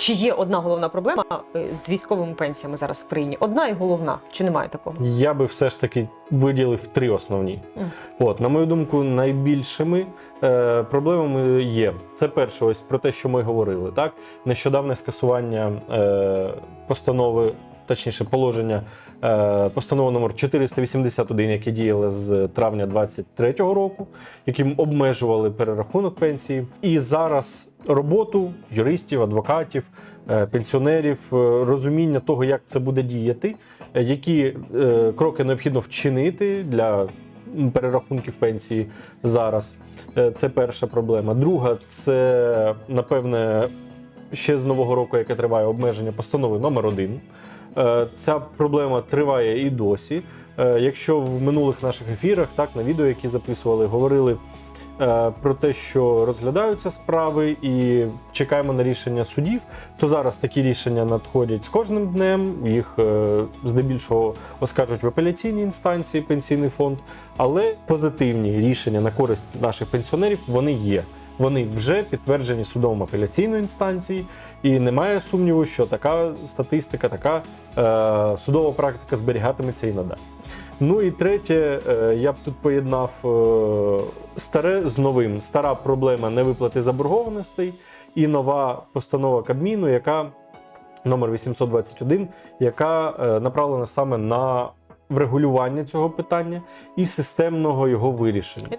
Чи є одна головна проблема е, з військовими пенсіями зараз в країні? Одна і головна, чи немає такого? Я би все ж таки виділив три основні. Mm. От, на мою думку, найбільшими е, проблемами є. Це перше, ось про те, що ми говорили. Так? Нещодавне скасування е, постанови, точніше, положення е, постанови номер 481, яке діяло з травня 2023 року, яким обмежували перерахунок пенсії. І зараз роботу юристів, адвокатів, е, пенсіонерів, е, розуміння того, як це буде діяти, які кроки необхідно вчинити для перерахунків пенсії зараз. Це перша проблема. Друга це напевне ще з нового року, яке триває обмеження постанови номер 1 Ця проблема триває і досі. Е, Якщо в минулих наших ефірах, так на відео, які записували, говорили е, про те, що розглядаються справи і чекаємо на рішення судів, то зараз такі рішення надходять з кожним днем. Їх е, здебільшого оскаржують в апеляційній інстанції пенсійний фонд, але позитивні рішення на користь наших пенсіонерів вони є. Вони вже підтверджені судом апеляційної інстанції, і немає сумніву, що така статистика, така е, судова практика зберігатиметься і надалі. Ну і третє, е, я б тут поєднав е, старе з новим. Стара проблема невиплати заборгованостей і нова постанова Кабміну, яка номер 821, яка е, направлена саме на врегулювання цього питання і системного його вирішення.